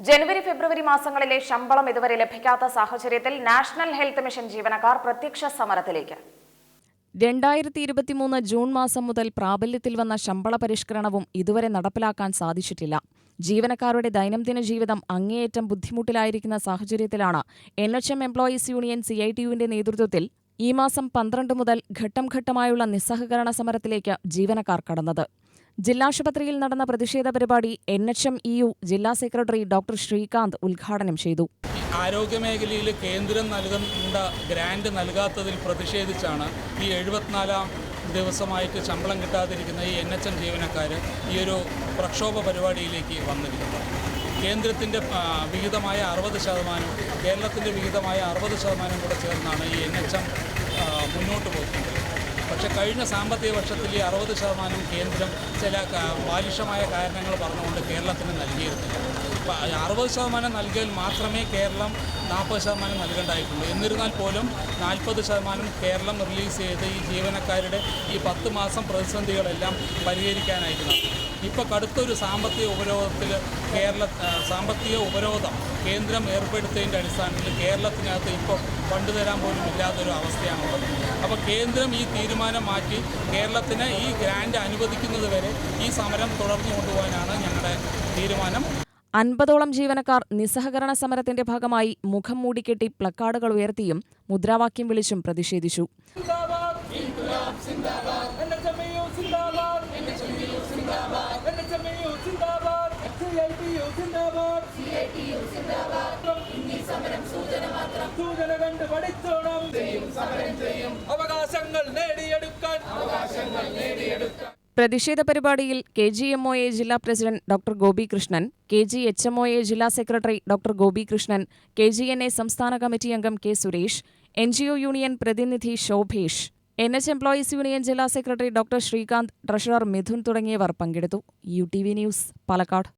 ജനുവരി ഫെബ്രുവരി മാസങ്ങളിലെ ശമ്പളം ഇതുവരെ ലഭിക്കാത്ത സാഹചര്യത്തിൽ നാഷണൽ ഹെൽത്ത് മിഷൻ ജീവനക്കാർ പ്രത്യക്ഷ സമരത്തിലേക്ക്. രണ്ടായിരത്തി ഇരുപത്തിമൂന്ന് ജൂൺ മാസം മുതൽ പ്രാബല്യത്തിൽ വന്ന ശമ്പള പരിഷ്കരണവും ഇതുവരെ നടപ്പിലാക്കാൻ സാധിച്ചിട്ടില്ല. ജീവനക്കാരുടെ ദൈനംദിന ജീവിതം അങ്ങേയറ്റം ബുദ്ധിമുട്ടിലായിരിക്കുന്ന സാഹചര്യത്തിലാണ് N H M employees union C I T യുവിന്റെ നേതൃത്വത്തിൽ ഈ മാസം പന്ത്രണ്ട് മുതൽ ഘട്ടം ഘട്ടമായുള്ള നിസ്സഹകരണ സമരത്തിലേക്ക് ജീവനക്കാർ കടന്നത്. ജില്ലാശുപത്രിയിൽ നടന്ന പ്രതിഷേധ പരിപാടി N H M E U ജില്ലാ സെക്രട്ടറി ഡോക്ടർ ശ്രീകാന്ത് ഉദ്ഘാടനം ചെയ്തു. ആരോഗ്യമേഖലയിൽ കേന്ദ്രം നൽകുന്ന ഗ്രാൻഡ് നൽകാത്തതിൽ പ്രതിഷേധിച്ചാണ് ഈ എഴുപത്തിനാലാം ദിവസമായിട്ട് ശമ്പളം കിട്ടാതിരിക്കുന്ന ഈ എൻ എച്ച് എം ജീവനക്കാർ ഈ ഒരു പ്രക്ഷോഭ പരിപാടിയിലേക്ക് വന്നിരിക്കുന്നത്. കേന്ദ്രത്തിന്റെ വിഹിതമായ അറുപത് ശതമാനം കേരളത്തിന്റെ വിഹിതമായ അറുപത് ശതമാനം കൂടെ ചേർന്നാണ് ഈ എൻ എച്ച് എം മുന്നോട്ട് പോകുന്നത് പക്ഷേ കഴിഞ്ഞ സാമ്പത്തിക വർഷത്തിൽ ഈ അറുപത് ശതമാനം കേന്ദ്രം ചില ബാലിഷമായ കാരണങ്ങൾ പറഞ്ഞുകൊണ്ട് കേരളത്തിന് നൽകിയിരുന്നില്ല. അറുപത് ശതമാനം നൽകിയാൽ മാത്രമേ കേരളം നാൽപ്പത് ശതമാനം നൽകേണ്ടതായിട്ടുള്ളൂ. എന്നിരുന്നാൽ പോലും നാൽപ്പത് ശതമാനം കേരളം റിലീസ് ചെയ്ത് ഈ ജീവനക്കാരുടെ ഈ പത്ത് മാസം പ്രതിസന്ധികളെല്ലാം പരിഹരിക്കാനായിട്ട് നടത്തി ഇപ്പോൾ കടുത്തൊരു സാമ്പത്തിക ഉപരോധത്തിൽ കേരള സാമ്പത്തിക ഉപരോധം കേന്ദ്രം ഏർപ്പെടുത്തിയതിന്റെ അടിസ്ഥാനത്തിൽ കേരളത്തിനകത്ത് ഇപ്പോൾ ഫണ്ട് തരാൻ പോലും ഇല്ലാത്തൊരു അവസ്ഥയാണുള്ളത്. അപ്പോൾ കേന്ദ്രം ഈ തീരുമാനം മാറ്റി കേരളത്തിന് ഈ ഗ്രാൻഡ് അനുവദിക്കുന്നത് വരെ ഈ സമരം തുടർന്നു കൊണ്ടുപോകാനാണ് ഞങ്ങളുടെ തീരുമാനം. അൻപതോളം ജീവനക്കാർ നിസ്സഹകരണ സമരത്തിന്റെ ഭാഗമായി മുഖം മൂടിക്കെട്ടി പ്ലക്കാർഡുകൾ ഉയർത്തിയും മുദ്രാവാക്യം വിളിച്ചും പ്രതിഷേധിച്ചു. സൂചന മാത്രം. സൂചന കണ്ട് പഠിച്ചോണം. അവകാശങ്ങൾ നേടിയെടുക്കാൻ. അവകാശങ്ങൾ നേടിയെടുക്കാൻ. പ്രതിഷേധ പരിപാടിയിൽ K G M O A ജില്ലാ president doctor Gopikrishnan K G H M O A ജില്ലാ secretary doctor Gopikrishnan K G N A സംസ്ഥാന കമ്മിറ്റി അംഗം K Suresh N G O union പ്രതിനിധി Shobhesh N H employees union ജില്ലാ secretary doctor Srikanth treasurer Mithun തുടങ്ങിയവർ പങ്കെടുത്തു. U T V news Palakkad.